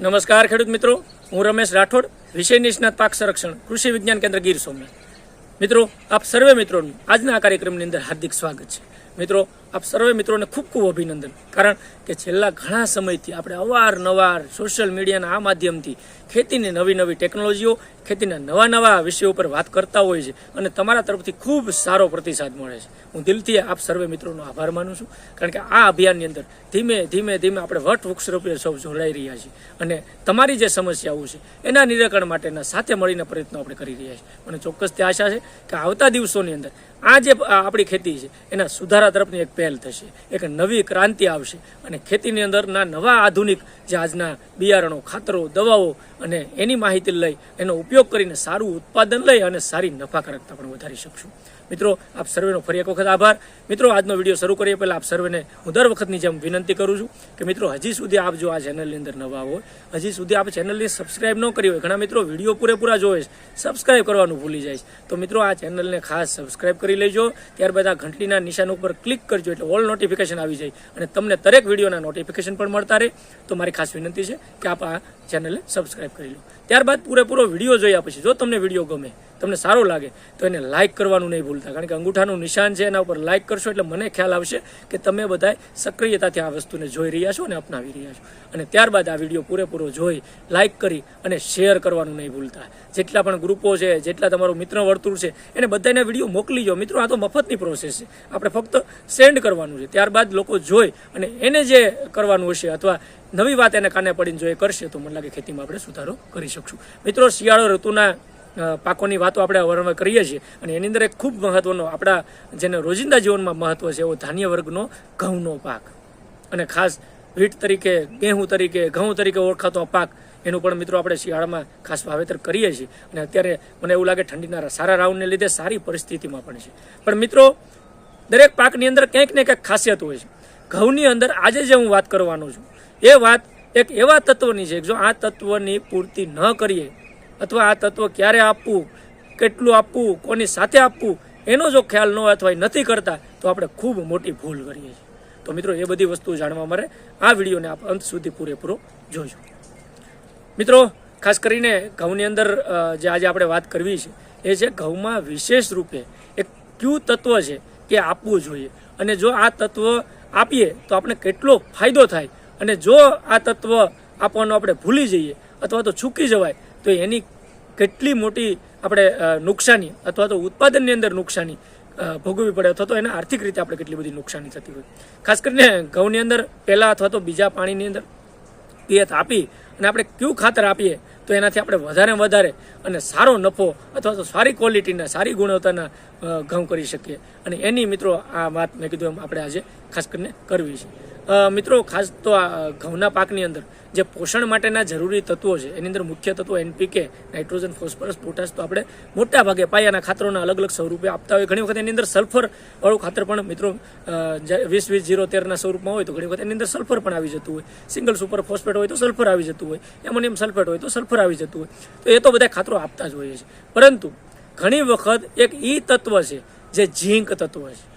નમસ્કાર ખેડૂત મિત્રો, હું રમેશ રાઠોડ, વિષય નિષ્ણાત પાક સંરક્ષણ, કૃષિ વિજ્ઞાન કેન્દ્ર ગીર સોમનાથ. મિત્રો, આપ સર્વે મિત્રોનું આજના આ કાર્યક્રમની અંદર હાર્દિક સ્વાગત છે. મિત્રો આપ સર્વે મિત્રોને ખૂબ ખૂબ અભિનંદન. કારણ કે છેલ્લા ઘણા સમયથી આપણે અવારનવાર સોશિયલ મીડિયાના આ માધ્યમથી ખેતીની નવી નવી ટેકનોલોજીઓ, ખેતીના નવા નવા વિષયો ઉપર વાત કરતા હોય છે અને તમારા તરફથી ખૂબ સારો પ્રતિસાદ મળે છે. હું દિલથી આપ સર્વે મિત્રોનો આભાર માનું છું. કારણ કે આ અભિયાનની અંદર ધીમે ધીમે ધીમે આપણે વટ વૃક્ષરૂપે સૌ જોડાઈ રહ્યા છીએ અને તમારી જે સમસ્યાઓ છે, એના નિરાકરણ માટેના સાથે મળીને પ્રયત્નો આપણે કરી રહ્યા છીએ. મને ચોક્કસથી આશા છે કે આવતા દિવસોની અંદર આ જે આપણી ખેતી છે, એના સુધારા તરફની એક પહેલ થશે. એક નવી ક્રાંતિ આવશે અને ખેતીની અંદરના નવા આધુનિક જે આજના બિયારણો, ખાતરો, દવાઓ અને એની માહિતી લઈ એનો ઉપયોગ કરીને સારું ઉત્પાદન લઈ અને સારી નફાકારકતા પણ વધારી શકશું. મિત્રો, આપ સર્વેનો ફરી એક વખત આભાર. મિત્રો, આજનો વીડિયો શરૂ કરીએ પહેલાં આપ સર્વેને હું દર વખતની જેમ વિનંતી કરું છું કે મિત્રો, હજી સુધી આપ જો આ ચેનલની અંદર નવા હોય, હજી સુધી આપ ચેનલને સબસ્ક્રાઇબ ન કરી હોય, ઘણા મિત્રો વીડિયો પૂરેપૂરા જોવે છે સબસ્ક્રાઇબ કરવાનું ભૂલી જાય તો મિત્રો, આ ચેનલને ખાસ સબસ્ક્રાઇબ કરી લેજો, ત્યારબાદ આ ઘંટડીના નિશાન ઉપર ક્લિક કરજો, એટલે ઓલ નોટિફિકેશન આવી જાય અને તમને દરેક વિડીયોના નોટિફિકેશન પણ મળતા રહે. તો મારી ખાસ વિનંતી છે કે આપ આ ચેનલને સબસ્ક્રાઇબ કરી લો. ત્યારબાદ પૂરેપૂરો વીડિયો જોયા પછી, જો તમને વીડિયો ગમે, તમને સારો લાગે, તો એને લાઇક કરવાનું નહીં ભૂલતા. કારણ કે અંગૂઠાનું નિશાન છે, એના ઉપર લાઇક કરશો એટલે મને ખ્યાલ આવશે કે તમે બધા સક્રિયતાથી આ વસ્તુને જોઈ રહ્યા છો અને અપનાવી રહ્યા છો. અને ત્યારબાદ આ વીડિયો પૂરેપૂરો જોઈ લાઇક કરી અને શેર કરવાનું નહીં ભૂલતા. જેટલા પણ ગ્રુપો છે, જેટલા તમારું મિત્ર વર્તુળ છે, એને બધાને વીડિયો મોકલી જાઓ મિત્રો, આ તો મફતની પ્રોસેસ છે. આપણે ફક્ત સેન્ડ કરવાનું છે. ત્યારબાદ લોકો જોઈ અને એને જે કરવાનું હશે અથવા નવી વાત એને કાને પડીને જો એ કરશે તો મને લાગે ખેતીમાં આપણે સુધારો કરી શકશું. મિત્રો, શિયાળો ઋતુના પાકોની વાતો આપણે અવારનવાર કરીએ છીએ અને એની અંદર એક ખૂબ મહત્વનો આપણા જેને રોજિંદા જીવનમાં મહત્વ છે એવો ધાન્ય વર્ગનો ઘઉંનો પાક. અને ખાસ વીટ તરીકે, ગેહું તરીકે, ઘઉં તરીકે ઓળખાતો પાક, એનું પણ મિત્રો આપણે શિયાળામાં ખાસ વાવેતર કરીએ છીએ. અને અત્યારે મને એવું લાગે ઠંડીના સારા રાઉન્ડને લીધે સારી પરિસ્થિતિમાં પણ છે. પણ મિત્રો, દરેક પાકની અંદર કંઈક ને કંઈક ખાસિયત હોય છે. ઘઉંની અંદર આજે જે હું વાત કરવાનો છું. એ વાત એક એવા તત્વની છે જો આ તત્વની પૂર્તિ ન કરીએ અથવા આ તત્વ ક્યારે આપવું, કેટલું આપવું, કોની સાથે આપવું, એનો જો ખ્યાલ ન હોય અથવા નથી કરતા, તો આપણે ખૂબ મોટી ભૂલ કરીએ છીએ. તો મિત્રો એ બધી વસ્તુ જાણવા મારે આ વિડીયોને આપ અંત સુધી પૂરેપૂરો જોજો. મિત્રો, ખાસ કરીને ઘઉંની અંદર જે આજે આપણે વાત કરવી છે, એ છે ઘઉંમાં વિશેષ રૂપે એક ક્યુ તત્વ છે કે આપવું જોઈએ. અને જો આ તત્વ આપીએ, તો આપણે કેટલો ફાયદો થાય અને જો આ તત્વ આપવાનું આપણે ભૂલી જઈએ અથવા તો ચૂકી જવાય, તો એની કેટલી મોટી આપણે નુકસાની અથવા તો ઉત્પાદનની અંદર નુકસાની ભોગવવી પડે અથવા તો એને આર્થિક રીતે આપણે કેટલી બધી નુકસાની થતી હોય. ખાસ કરીને ઘઉંની અંદર પહેલાં અથવા તો બીજા પાણીની અંદર પિયત આપી અને આપણે કયું ખાતર આપીએ, તો એનાથી આપણે વધારે વધારે અને સારો નફો અથવા તો સારી ક્વોલિટીના, સારી ગુણવત્તાના ઘઉં કરી શકીએ. અને એની મિત્રો આ વાત મેં કીધું એમ આપણે આજે ખાસ કરીને કરવી છે. મિત્રો, ખાસ તો આ ઘઉંના પાકની અંદર જે પોષણ માટેના જરૂરી તત્વો છે, એની અંદર મુખ્ય તત્વો એનપીકે નાઇટ્રોજન, ફોસ્ફરસ, પોટાશ તો આપણે મોટા ભાગે પાયાના ખાતરોના અલગ અલગ સ્વરૂપે આપતા હોય ઘણી વખત એની અંદર સલ્ફર વાળું ખાતર પણ, મિત્રો વીસ વીસ જીરો તેરના સ્વરૂપમાં હોય તો ઘણી વખત એની અંદર સલ્ફર પણ આવી જતું હોય. સિંગલ સુપર ફોસ્ફેટ હોય તો સલ્ફર આવી જતું હોય. એમોનિયમ સલ્ફેટ હોય તો સલ્ફર આવી જતું હોય. તો એ તો બધા ખાતરો આપતા જ હોઈએ છે પરંતુ ઘણી વખત એક ઈ તત્વ છે, જે ઝીંક તત્વ છે.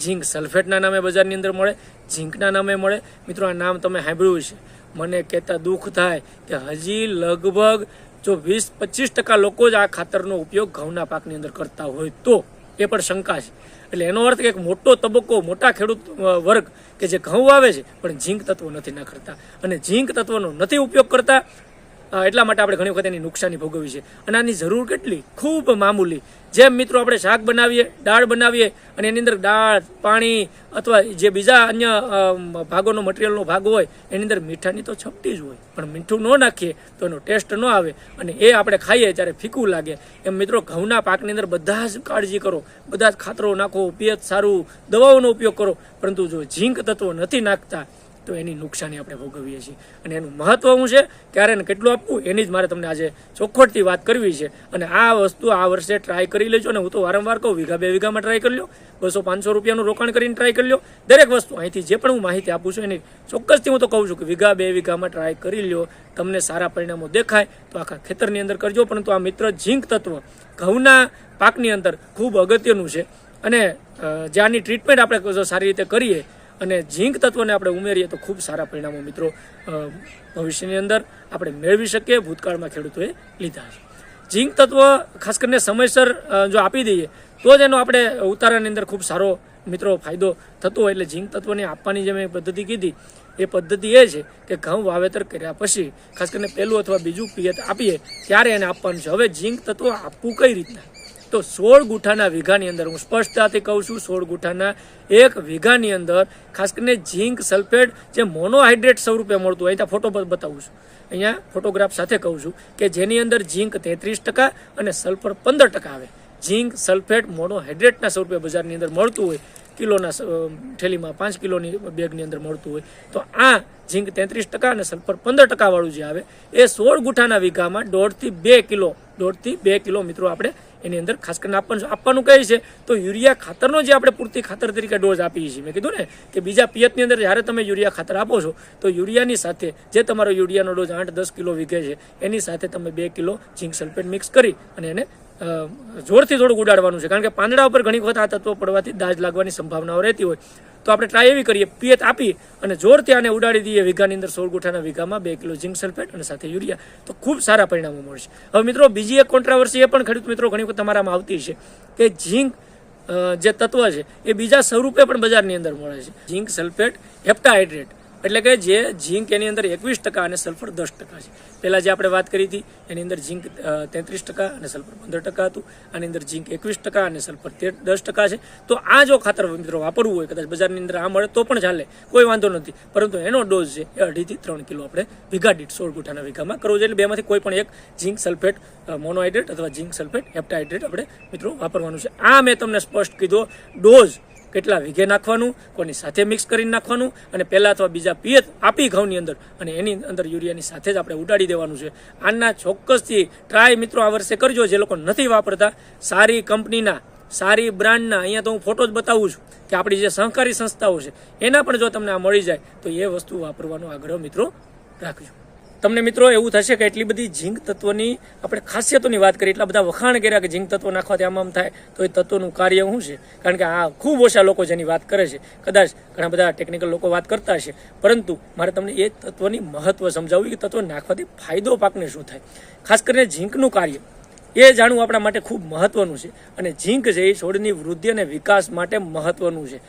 ઝીંક સલ્ફેટના નામે બજારની અંદર મળે, ઝીંકના નામે મળે. મિત્રો, આ નામ તમે સાંભળ્યું છે મને કહેતા દુઃખ થાય કે હજી લગભગ જો વીસ પચીસ ટકા લોકો જ આ ખાતરનો ઉપયોગ ઘઉંના પાકની અંદર કરતા હોય તો, એ પણ શંકા છે. એટલે એનો અર્થ કે એક મોટો તબક્કો, મોટા ખેડૂત વર્ગ કે જે ઘઉં આવે છે, પણ ઝીંક તત્વો નથી ના કરતા અને ઝીંક તત્વનો નથી ઉપયોગ કરતા એટલા માટે આપણે ઘણી વખત એની નુકસાની ભોગવી છે. અને આની જરૂર કેટલી? ખૂબ મામૂલી. જેમ મિત્રો આપણે શાક બનાવીએ, દાળ બનાવીએ, અને એની અંદર દાળ, પાણી, અથવા જે બીજા અન્ય ભાગોનો મટીરિયલનો ભાગ હોય, એની અંદર મીઠાની તો છપટી જ હોય. પણ મીઠું ન નાખીએ તો એનો ટેસ્ટ ન આવે. અને એ આપણે ખાઈએ ત્યારે ફીકું લાગે. એમ મિત્રો, ઘઉંના પાકની અંદર બધા જ કાળજી કરો. બધા જ ખાતરો નાખો, પિયત સારું, દવાઓનો ઉપયોગ કરો. પરંતુ જો ઝીંક તત્વો નથી નાખતા તો એની નુકસાની આપણે ભોગવીએ છીએ. અને એનું મહત્વ શું છે? ક્યારે ને કેટલું આપવું? એની જ મારે તમને આજે ચોખ્ખોટથી વાત કરવી છે. અને આ વસ્તુ આ વર્ષે ટ્રાય કરી લેજો અને હું તો વારંવાર કહું, વીઘા બે વીઘામાં ટ્રાય કરી લો, બસો પાંચસો રૂપિયાનું રોકાણ કરીને ટ્રાય કરી લો. દરેક વસ્તુ અહીંથી જે પણ હું માહિતી આપું છું એની ચોક્કસથી હું તો કહું છું કે વીઘા બે વીઘામાં ટ્રાય કરી લો તમને સારા પરિણામો દેખાય તો આખા ખેતરની અંદર કરજો, પરંતુ આ મિત્ર ઝીંક તત્વ ઘઉંના પાકની અંદર ખૂબ અગત્યનું છે. અને જ્યાંની ટ્રીટમેન્ટ આપણે સારી રીતે કરીએ અને ઝીંક તત્વને આપણે ઉમેરીએ તો ખૂબ સારા પરિણામો મિત્રો ભવિષ્યની અંદર આપણે મેળવી શકીએ, ભૂતકાળમાં ખેડૂતોએ લીધા છે. ઝીંક તત્વ ખાસ કરીને સમયસર જો આપી દઈએ, તો જ એનો આપણે ઉતારાની અંદર ખૂબ સારો મિત્રો ફાયદો થતો હોય. એટલે ઝીંક તત્વને આપવાની જે મેં પદ્ધતિ કીધી, એ પદ્ધતિ એ છે કે ઘઉં વાવેતર કર્યા પછી, ખાસ કરીને પહેલું અથવા બીજું પિયત આપીએ, ત્યારે એને આપવાનું છે. હવે ઝીંક તત્વ આપવું કઈ રીતના? તો સોળ ગુઠાના વીઘાની અંદર હું સ્પષ્ટતાથી કહું છું, સોળ ગુઠાના એક વીઘાની અંદર, ખાસ કરીને ઝીંક સલ્ફેટ જે મોનોહાઇડ્રેટ સ્વરૂપે મળતું હોય ત્યાં ફોટો પર બતાવું છું. અહીંયા ફોટોગ્રાફ સાથે કહું છું કે જેની અંદર ઝીંક તેત્રીસ ટકા અને સલ્ફર પંદર ટકા આવે. ઝીંક સલ્ફેટ મોનોહાઇડ્રેટના સ્વરૂપે બજારની અંદર મળતું હોય, કિલોના ઠેલીમાં પાંચ કિલોની બેગની અંદર મળતું હોય, તો આ ઝીંક તેત્રીસ ટકા અને સલ્ફર પંદર ટકાવાળું જે આવે, એ સોળ ગુઠાના વીઘામાં દોઢથી બે કિલો, દોઢથી બે કિલો મિત્રો આપણે એની અંદર ખાસ કરીને આપવાનું આપવાનું કહે છે, તો યુરિયા ખાતરનો જે આપણે પૂરતી ખાતર તરીકે ડોઝ આપીએ છીએ. મેં કીધું ને કે બીજા પિયતની અંદર જ્યારે તમે યુરિયા ખાતર આપો છો, તો યુરિયાની સાથે જે તમારો યુરિયાનો ડોઝ આઠ દસ કિલો વીઘે છે, એની સાથે તમે બે કિલો ઝીંક સલ્ફેટ મિક્સ કરી અને એને જોરથી થોડુંક ઉડાડવાનું છે. કારણ કે પાંદડા ઉપર ઘણી વખત આ તત્વો પડવાથી દાજ લાગવાની સંભાવનાઓ રહેતી હોય. તો આપણે ટ્રાય એવી કરીએ. પિયત આપી અને જોરથી આને ઉડાડી દઈએ વીઘાની અંદર સોળ ગુઠાના વીઘામાં, બે કિલો ઝીંક સલ્ફેટ અને સાથે યુરિયા. તો ખૂબ સારા પરિણામો મળશે. હવે મિત્રો, બીજી એક કોન્ટ્રાવર્સી એ પણ ખેડૂત મિત્રો ઘણી વખત તમારામાં આવતી છે કે ઝીંક જે તત્વ છે, એ બીજા સ્વરૂપે પણ બજારની અંદર મળે છે. ઝીંક સલ્ફેટ હેપ્ટાહાઇડ્રેટ એટલે કે જે ઝીંક એની અંદર એકવીસ ટકા અને સલ્ફર દસ ટકા છે. પહેલાં જે આપણે વાત કરી હતી, એની અંદર ઝીંક તેત્રીસ ટકા અને સલ્ફર પંદર ટકા હતું. આની અંદર ઝીંક એકવીસ ટકા અને સલ્ફર દસ ટકા છે. તો આ જો ખાતર મિત્રો વાપરવું હોય, કદાચ બજારની અંદર આ મળે તો પણ ચાલે. કોઈ વાંધો નથી. પરંતુ એનો ડોઝ છે, એ અઢીથી ત્રણ કિલો આપણે વીઘા દીઠ સોળ ગુઠાના વીઘામાં કરવો જોઈએ. એટલે બેમાંથી કોઈ પણ એક ઝીંક સલ્ફેટ મોનોહાઇડ્રેટ અથવા ઝીંક સલ્ફેટ હેપ્ટાહાઇડ્રેટ આપણે મિત્રો વાપરવાનું છે. આ મેં તમને સ્પષ્ટ કીધો ડોઝ. કેટલા વીઘે નાખવાનું, કોની સાથે મિક્સ કરીને નાખવાનું અને પહેલાં અથવા બીજા પિયત આપી ઘઉંની અંદર અને એની અંદર યુરિયાની સાથે જ આપણે ઉડાડી દેવાનું છે. આના ચોક્કસથી ટ્રાય મિત્રો આ વર્ષે કરજો, જે લોકો નથી વાપરતા. સારી કંપનીના, સારી બ્રાન્ડના, અહીંયા તો હું ફોટો જ બતાવું છું કે આપણી જે સહકારી સંસ્થાઓ છે, એના પણ જો તમને આ મળી જાય, તો એ વસ્તુ વાપરવાનો આગ્રહ મિત્રો રાખજો. તમને મિત્રો એવું થશે કે એટલી બધી ઝીંક તત્વની આપણે ખાસિયતોની વાત કરી એટલા બધા વખાણ કર્યા કે ઝીંક તત્વ નાખવાથી આમ આમ થાય, તો એ તત્વનું કાર્ય શું છે? કારણ કે આ ખૂબ ઓછા લોકો જેની વાત કરે છે. કદાચ ઘણા બધા ટેકનિકલ લોકો વાત કરતા હશે. પરંતુ મારે તમને એ તત્વની મહત્વ સમજાવવું કે તત્વ નાખવાથી ફાયદો પાકને શું થાય? ખાસ કરીને ઝીંકનું કાર્ય. એ જાણવું આપણા માટે ખૂબ મહત્વનું છે. અને ઝીંક છે એ છોડની વૃદ્ધિ અને વિકાસ માટે મહત્વનું છે.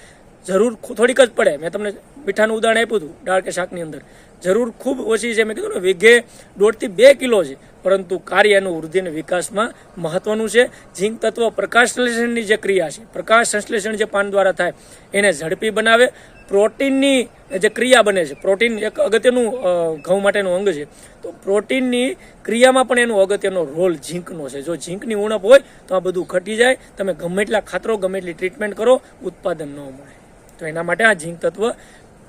જરૂર થોડીક જ પડે. મેં તમને મીઠાનું ઉદાહરણ આપ્યું હતું, દાળ કે શાકની અંદર. જરૂર ખૂબ ઓછી છે. મેં કીધું ને, વીઘે દોઢથી બે કિલો છે. પરંતુ કાર્ય એનું વૃદ્ધિ અને વિકાસમાં મહત્વનું છે. ઝીંક તત્વ પ્રકાશ સંશ્લેષણની જે ક્રિયા છે, પ્રકાશ સંશ્લેષણ જે પાન દ્વારા થાય, એને ઝડપી બનાવે. પ્રોટીનની જે ક્રિયા બને છે, પ્રોટીન એક અગત્યનું ઘઉં માટેનું અંગ છે. તો પ્રોટીનની ક્રિયામાં પણ એનો અગત્યનો રોલ ઝીંકનો છે. જો ઝીંકની ઉણપ હોય, તો આ બધું ઘટી જાય. તમે ગમે એટલા ખાતરો, ગમે એટલી ટ્રીટમેન્ટ કરો, ઉત્પાદન ન મળે. તો એના માટે આ ઝીંક તત્વ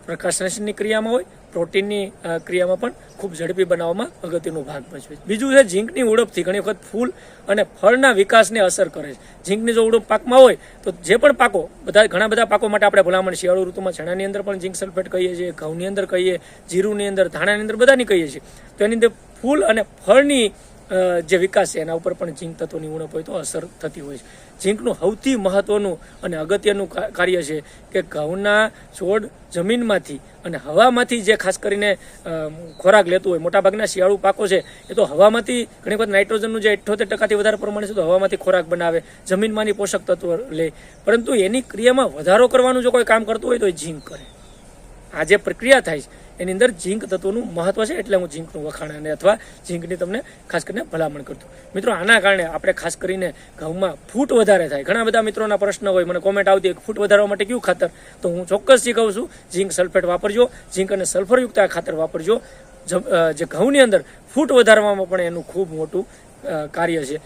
પ્રકાશ ક્રિયામાં હોય, પ્રોટીનની ક્રિયામાં પણ ખૂબ ઝડપી બનાવવામાં અગત્યનો ભાગ ભજવે છે. બીજું છે, ઝીંકની ઉડપથી ઘણી વખત ફૂલ અને ફળના વિકાસને અસર કરે છે. ઝીંકની જો ઉડપ પાકમાં હોય, તો જે પણ પાકો, બધા, ઘણા બધા પાકો માટે આપણે ભલામણ શિયાળુ ઋતુમાં ચણાની અંદર પણ ઝીંક સલ્ફેટ કહીએ છીએ, ઘઉંની અંદર કહીએ, જીરુની અંદર, ધાણાની અંદર બધાની કહીએ છીએ. તો એની અંદર ફૂલ અને ફળની જે વિકાસ છે, એના ઉપર પણ ઝીંક તત્વોની ઉણપ હોય તો અસર થતી હોય છે. ઝીંકનું સૌથી મહત્વનું અને અગત્યનું કાર્ય છે કે ઘઉંના છોડ જમીનમાંથી અને હવામાંથી જે ખાસ કરીને ખોરાક લેતું હોય, મોટાભાગના શિયાળુ પાકો છે, એ તો હવામાંથી ઘણી વખત નાઇટ્રોજનનું જે અઠ્ઠોતેર ટકાથી વધારે પ્રમાણે છે, તો હવામાંથી ખોરાક બનાવે, જમીનમાંની પોષક તત્વો લે. પરંતુ એની ક્રિયામાં વધારો કરવાનું જો કોઈ કામ કરતું હોય તો એ ઝીંક કરે. આ જે પ્રક્રિયા થાય છે એની અંદર ઝીંક તત્વોનું મહત્વ છે એટલે હું ઝીંકનું વખાણ અને અથવા ઝીંકની તમને ખાસ કરીને ભલામણ કરતો મિત્રો, આના કારણે આપણે ખાસ કરીને ઘઉંમાં ફૂટ વધારે થાય. ઘણા બધા મિત્રોના પ્રશ્ન હોય, મને કોમેન્ટ આવતી ફૂટ વધારવા માટે કયું ખાતર? તો હું ચોક્કસથી કહું છું. ઝીંક સલ્ફેટ વાપરજો. ઝીંક અને સલ્ફરયુક્ત આ ખાતર વાપરજો. જે ઘઉંની અંદર ફૂટ વધારવામાં પણ એનું ખૂબ મોટું કાર્ય છે.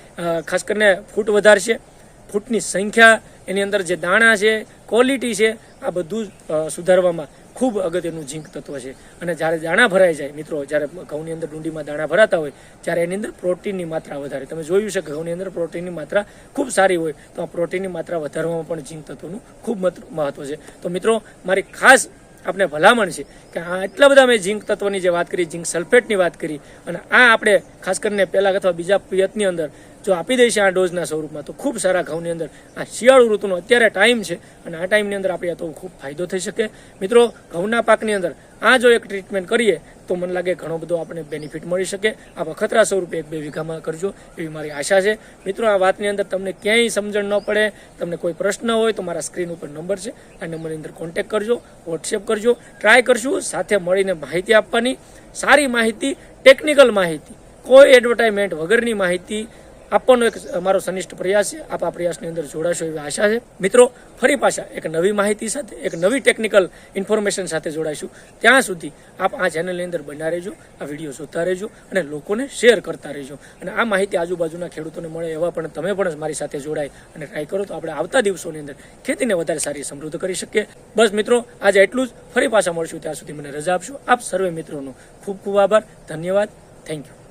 ખાસ કરીને ફૂટ વધારશે. ફૂટની સંખ્યા, એની અંદર જે દાણા છે ક્વોલિટી છે, આ બધું સુધારવામાં ખૂબ અગત્યનું ઝીંક તત્વ છે. અને જ્યારે દાણા ભરાઈ જાય, મિત્રો, જ્યારે ઘઉંની અંદર ડુંડીમાં દાણા ભરાતા હોય, ત્યારે એની અંદર પ્રોટીનની માત્રા વધારે. તમે જોયું છે કે ઘઉંની અંદર પ્રોટીનની માત્રા ખૂબ સારી હોય, તો આ પ્રોટીનની માત્રા વધારવામાં પણ ઝીંક તત્વનું ખૂબ મહત્વ છે. તો મિત્રો, મારી ખાસ આપણે ભલામણ છે કે આ એટલા બધા મેં ઝીંક તત્વની જે વાત કરી, ઝીંક સલ્ફેટની વાત કરી, અને આ આપણે ખાસ કરીને પહેલાં અથવા બીજા પિયતની અંદર જો આપી દઈશે આ ડોઝના સ્વરૂપમાં, તો ખૂબ સારા ઘઉંની અંદર આ શિયાળુ ઋતુનો અત્યારે ટાઈમ છે અને આ ટાઈમની અંદર આપણે તો ખૂબ ફાયદો થઈ શકે. મિત્રો, ઘઉંના પાકની અંદર આ જો એક ટ્રીટમેન્ટ કરીએ, તો મને લાગે ઘણો બધો આપણે બેનિફિટ મળી શકે. આ વખતરા સ્વરૂપે એક બે વીઘામાં કરજો એવી મારી આશા છે. મિત્રો, આ વાતની અંદર તમને ક્યાંય સમજણ ન પડે, તમને કોઈ પ્રશ્ન હોય તો મારા સ્ક્રીન ઉપર નંબર છે. આ નંબરની અંદર કોન્ટેક કરજો વોટ્સએપ કરજો ટ્રાય કરશું, સાથે મળીને માહિતી આપવાની. સારી માહિતી ટેકનિકલ માહિતી, કોઈ એડવર્ટાઇઝમેન્ટ વગરની માહિતી આપવાનો એક મારો સનિષ્ઠ પ્રયાસ છે. આપ આ પ્રયાસની અંદર જોડાશો એવી આશા છે. મિત્રો, ફરી પાછા એક નવી માહિતી સાથે, એક નવી ટેકનિકલ ઇન્ફોર્મેશન સાથે જોડાઈશું. ત્યાં સુધી આપ આ ચેનલની અંદર બના રહેજો, આ વીડિયો જોતા રહેજો અને લોકોને શેર કરતા રહેજો. અને આ માહિતી આજુબાજુના ખેડૂતોને મળે એવા પણ તમે પણ મારી સાથે જોડાય અને ટ્રાય કરો તો આપણે આવતા દિવસોની અંદર ખેતીને વધારે સારી સમૃદ્ધ કરી શકીએ. બસ મિત્રો, આજે એટલું જ. ફરી પાછા મળશું. ત્યાં સુધી મને રજા આપશો. આપ સર્વે મિત્રોનો ખૂબ ખૂબ આભાર. ધન્યવાદ. Thank you